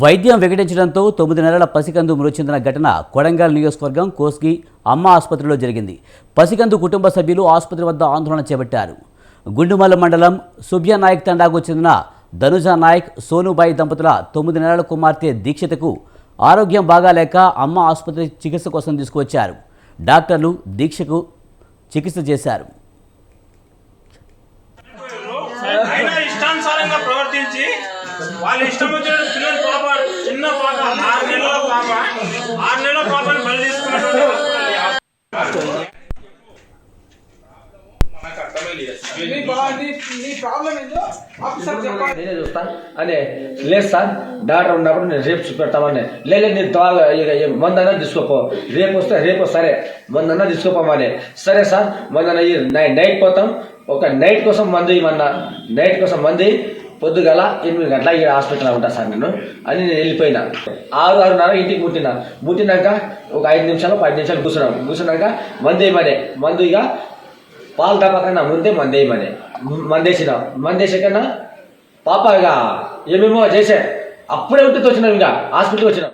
వైద్యం వికటించడంతో తొమ్మిది నెలల పసికందు మృతి చెందిన ఘటన కొడంగల్ నియోజకవర్గం కోస్గి అమ్మ ఆసుపత్రిలో జరిగింది. పసికందు కుటుంబ సభ్యులు ఆసుపత్రి వద్ద ఆందోళన చేపట్టారు. గుండుమల్ల మండలం సుబ్య నాయక్ తండాకు చెందిన ధనుజ నాయక్ సోనుబాయి దంపతుల తొమ్మిది నెలల కుమార్తె దీక్షితకు ఆరోగ్యం బాగాలేక అమ్మ ఆసుపత్రి చికిత్స కోసం తీసుకువచ్చారు. డాక్టర్లు దీక్షకు చికిత్స చేశారు. ఇష్టానుసారంగా ప్రవర్తించి వాళ్ళ ఇష్టం వచ్చిన పిల్లలు పాప చిన్న పాప ఆరు నెలల పాప ఆరు నెలల పాపని బలి తీసుకున్నటువంటి నేనే చూస్తా అనే లేదు సార్ డాక్టర్ ఉన్నప్పుడు నేను రేపు చూపెడతామని. లేదు నేను ఇక ఈ మందన్నా తీసుకోపో. రేపు వస్తే రేపు సరే. మందన్నా తీసుకోపోమని సరే సార్ మందన్న నైట్ పోతాం. ఒక నైట్ కోసం మందు ఇవ్వమన్నా నైట్ కోసం మంది పొద్దుగల ఎనిమిది గంటల ఈ హాస్పిటల్లో ఉంటా సార్ నేను. అని నేను వెళ్ళిపోయినా. ఆరు ఆరున్నర ఇంటికి ముట్టినా. ముట్టినాక ఒక ఐదు నిమిషాలు పది నిమిషాలు కూర్చున్నాం. కూర్చున్నాక మందు వేయమనే మందు ఇక పాలు తప్పకన్నా ముందే మందేయమని మందేసిన మందేసాకన్నా పాప ఇక ఏమేమో చేసే. అప్పుడే ఉంటే వచ్చినాం ఇంకా. హాస్పిటల్కి వచ్చినాం.